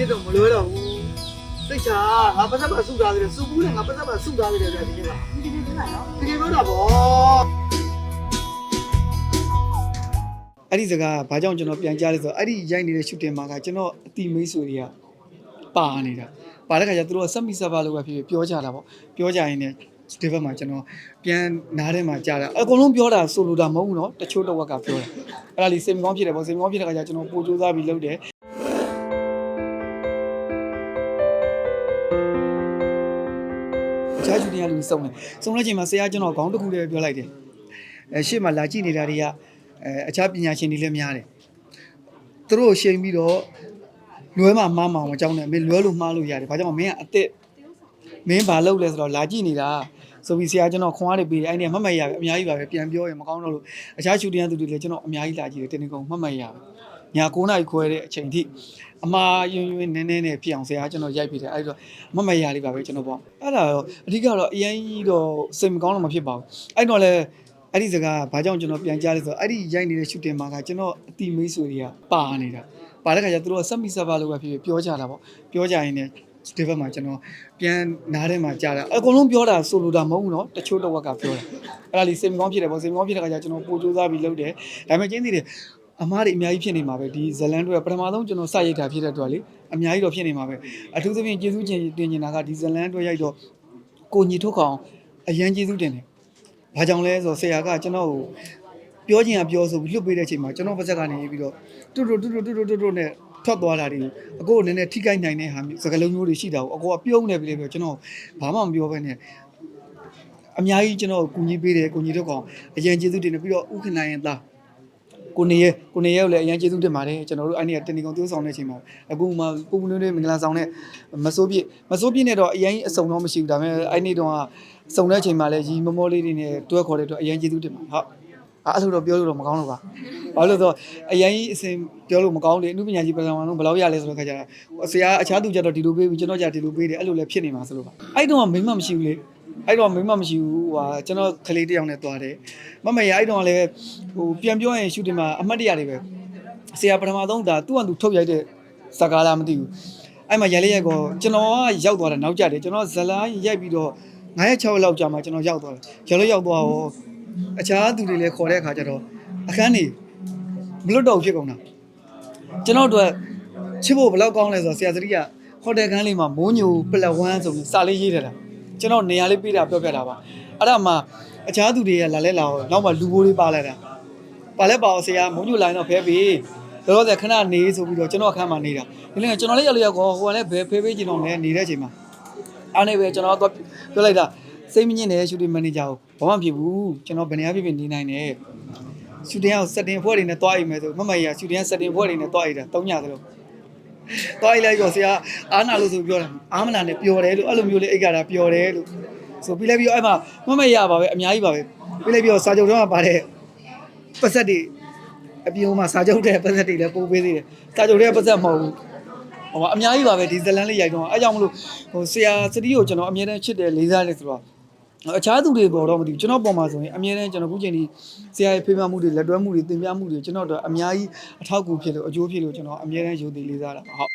နေ့တော့မလွဲတော့ဘူးစိတ်ချငါပတ်သက်ပါစုထားသေးတယ်စုဘူးနဲ့ငါပတ်သက်ပါစုထားသေးတယ်ဗျာဒီနေ့က ဒီနေ့ပြောတာနော် တကယ်ပြောတာဗောအဲ့ဒီစကားဘာကြောင့်ကျွန်တော်ပြန်ကြားလဲဆိုတော့အဲ့ဒီရိုက်နေတဲ့ရှူတင်မှာကကျွန်တော်အတိမိတ်ဆွေတွေကပါနေတာပါတဲ့ခါကျသူတို့ကစက်မီဆာဘာလို့ပဲဖြစ်ဖြစ်ပြောကြတာပေါ့ပြောကြရင်လည်းဒီဘက်မှာကျွန်တော်ပြန်နားထဲမှာကြားတာအကုန်လုံးပြောတာဆိုလိုတာမဟုတ်ဘူးเนาะတချို့တော့ဝက်ကပြောတာအဲ့ဒါလေးစိတ်မကောင်းဖြစ်တယ်ပေါ့စိတ်မကောင်းဖြစ်တဲ့ခါကျကျွန်တော်ပို့စူးစမ်းပြီးလုပ်တယ် အခြားဂျူနီယာလူစုံတယ်စုံတဲ့ချိန်မှာဆရာကျွန်တော်ခေါင်းတစ်ခုတည်းပြောလိုက်တယ်အဲရှေ့မှာလာကြည့်နေတာတွေကအဲအခြားပညာရှင်တွေလည်းများတယ်သူတို့ရှိန်ပြီးတော့လွဲမှာမှားမှာမကြောင်းနဲ့မင်းလွဲလို့မှားလို့ရတယ်ဘာကြောင့်မင်းကအစ်စ်မင်းဘာလုပ်လဲဆိုတော့လာကြည့်နေတာဆိုပြီးဆရာကျွန်တော်ခွန်အားတွေပေးတယ်အဲ့ဒီကမှတ်မှတ်ရပဲအများကြီးပါပဲပြန်ပြောရင်မကောင်းတော့လို့အခြားရှူတင်ရသူတွေလည်းကျွန်တော်အများကြီးလာကြည့်တယ်တင်းတင်းကုန်းမှတ်မှတ်ရပဲ ညာ9နာရီခွဲတဲ့အချိန်ထိအမားယွန်းယွန်းနည်းနည်းနဲ့ဖြစ်အောင်ဆရာကျွန်တော်ရိုက်ပြတယ်အဲ့တော့မှတ်မှတ်ရလေးပါပဲကျွန်တော်ပေါ့အဲ့ဒါတော့အဓိကတော့အရင်ကြီးတော့စိတ်မကောင်းတော့မဖြစ်ပါဘူးအဲ့တော့လည်းအဲ့ဒီစကားဘာကြောင့်ကျွန်တော်ပြန်ကြားလဲဆိုတော့အဲ့ဒီရိုက်နေတဲ့ရှူတင်မှာကကျွန်တော်အတိမိတ်ဆွေတွေကပါနေတာပါတဲ့ခါကျသူတို့ကစက်မီဆာဘာလို့ပဲဖြစ်ဖြစ်ပြောကြတာပေါ့ပြောကြရင်လည်းဒီဘက်မှာကျွန်တော်ပြန်နားထဲမှာကြားတာအကုန်လုံးပြောတာဆိုလိုတာမဟုတ်ဘူးเนาะတချို့တော့ဝက်ကပြောတာအဲ့ဒါလေးစိတ်မကောင်းဖြစ်တယ်ပေါ့စိတ်မကောင်းဖြစ်တဲ့ခါကျကျွန်တော်ပို့စူးစမ်းပြီးလုပ်တယ်ဒါပေမဲ့ကျင်းသေးတယ် အမားတွေအများကြီးဖြစ်နေမှာပဲဒီဇလန်တွေကပထမဆုံးကျွန်တော်စရိုက်တာဖြစ်တဲ့အတွက်လေအများကြီးတော့ဖြစ်နေမှာပဲအထူးသဖြင့်ကျေးဇူးတင်တင်နေတာကဒီဇလန်တွေရိုက်တော့ကိုညီထုတ်ကောင်အရန်ကျေးဇူးတင်တယ်ဘာကြောင့်လဲဆိုတော့ဆရာကကျွန်တော်ကိုပြောချင်ရပြောဆိုပြီးလွတ်ပေးတဲ့အချိန်မှာကျွန်တော်ပါဇက်ကနေပြီးတော့တူတူတူတူတူတူတူနဲ့ထွက်သွားတာတွေအကိုကနည်းနည်းထိခိုက်နိုင်တဲ့ဟာမျိုးစကားလုံးမျိုးတွေရှိတာကိုအကိုကပြုံးနေပြီလေပြောကျွန်တော်ဘာမှမပြောဘဲနဲ့အများကြီးကျွန်တော်ကိုကူညီပေးတယ်ကိုညီတို့ကောင်အရင်ကျေးဇူးတင်တယ်ပြီးတော့ဥက္ကနိုင်ရင်သား ကိုနေရကိုနေရကိုလည်းအရင်ကျေးဇူးတင်ပါတယ်ကျွန်တော်တို့အဲ့ဒီကတဏီကောင်တိုးဆောင်တဲ့အချိန်မှာအခုမှပူပူနွေးနွေးမင်္ဂလာဆောင်တဲ့မစိုးပြည့်မစိုးပြည့်နဲ့တော့အရင်အစုံတော့မရှိဘူးဒါပေမဲ့အဲ့ဒီတော့ကစုံတဲ့အချိန်မှာလည်းရီမမောလေးတွေနဲ့တွဲခေါ်တဲ့အတွက်အရင်ကျေးဇူးတင်ပါဟုတ်အဲ့လိုတော့ပြောလို့တော့မကောင်းတော့ပါဘာလို့လဲဆိုတော့အရင်အစင်ပြောလို့မကောင်းလေအမှုပညာကြီးပထမဆုံးဘယ်လောက်ရလဲဆိုတော့ခါကြတာဆရာအခြားသူကြတော့ဒီလိုပေးပြီးကျွန်တော်ကြဒီလိုပေးတယ်အဲ့လိုလည်းဖြစ်နေမှာဆိုလို့ပါအဲ့တော့မိမမရှိဘူးလေ အဲ့တော့မိမမရှိဘူးဟိုဟာကျွန်တော်ကလေးတစ်ယောက်နဲ့တွားတယ်မမရအဲ့တော့လည်းဟိုပြန်ပြောရင်ရှူတင်မှာအမှတ်တရတွေပဲဆရာပထမဆုံးဒါသူ့အတူထုတ်ရိုက်တဲ့စကားလားမသိဘူးအဲ့မှာရလေးရက်ကောကျွန်တော်ကရောက်သွားတယ်နောက်ကြတယ်ကျွန်တော်ဇလန်းရိုက်ပြီးတော့9ရက်6ရက်လောက်ကြာမှကျွန်တော်ရောက်သွားတယ်ရလို့ရောက်သွားတော့အခြားသူတွေလည်းခေါ်တဲ့အခါကျတော့အခန်းနေမလွတ်တော့ဖြစ်ကုန်တာကျွန်တော်တို့ချစ်ဖို့ဘယ်လောက်ကောင်းလဲဆိုတော့ဆရာသတိကဟိုတယ်ခန်းလေးမှာမိုးညိုပလက်ဝမ်းဆိုပြီးစာလေးရေးထားတာ ကျွန်တော်နေရာလေးပေးတာပြောပြတာပါအဲ့ဒါမှအခြားသူတွေကလာလဲလာတော့နောက်မှလူဘိုးလေးပါလိုက်တာပါလဲပါအောင်ဆရာမိုးညိုလိုင်းတော့ဖဲပေးလောလောဆယ်ခဏနေဆိုပြီးတော့ကျွန်တော်အခန်းမှာနေတာဒီနေ့ကျွန်တော်လေးရောက်လေးရောက်ကောဟိုကလည်းဘယ်ဖဲပေးကျင်တော့လဲနေတဲ့အချိန်မှာအားနေပဲကျွန်တော်တော့ပြောလိုက်တာစိတ်မညစ်နဲ့ရှူတင်မန်နေဂျာကိုဘာမှမဖြစ်ဘူးကျွန်တော်ဘယ်နေရာဖြစ်ဖြစ်နေနိုင်တယ်ရှူတင်အောင်စက်တင်ဖွဲ့တွေနဲ့တွားအိမ်မယ်ဆိုမမကြီးကရှူတင်ကစက်တင်ဖွဲ့တွေနဲ့တွားအိမ်တာ၃ညသလုံး တွားအိမ်လိုက်တော့ဆရာအားနာလို့ဆိုပြောတာအားမနာနဲ့ပျော်တယ်လို့အဲ့လိုမျိုးလေးအိတ်ကတာပျော်တယ်လို့ဆိုပြီးလိုက်ပြီးအဲ့မှာမမကြီးရပါပဲအများကြီးပါပဲပြီးလိုက်ပြီးတော့စာချုပ်တော့မှာပါတဲ့ပတ်သက်တွေအပြင်မှာစာချုပ်တဲ့ပတ်သက်တွေလည်းပို့ပေးသေးတယ်စာချုပ်တဲ့ပတ်သက်မဟုတ်ဘူးဟိုပါအများကြီးပါပဲဒီဇလန်လေးရိုက်တော့အဲကြောင့်မလို့ဟိုဆရာစတီးကိုကျွန်တော်အမြဲတမ်းချစ်တယ်လေးစားတယ်ဆိုတော့ အခြားသူတွေပေါ်တော့မသိဘူးကျွန်တော်ပေါ်မှာဆိုရင်အမြဲတမ်းကျွန်တော်ခုချိန်ဒီဆရာရဲ့ဖေးမမှုတွေလက်တွဲမှုတွေသင်ပြမှုတွေကျွန်တော်တို့အများကြီးအထောက်အကူဖြစ်လို့အကျိုးဖြစ်လို့ကျွန်တော်အမြဲတမ်းယူတည်လေးစားတာပါဟုတ်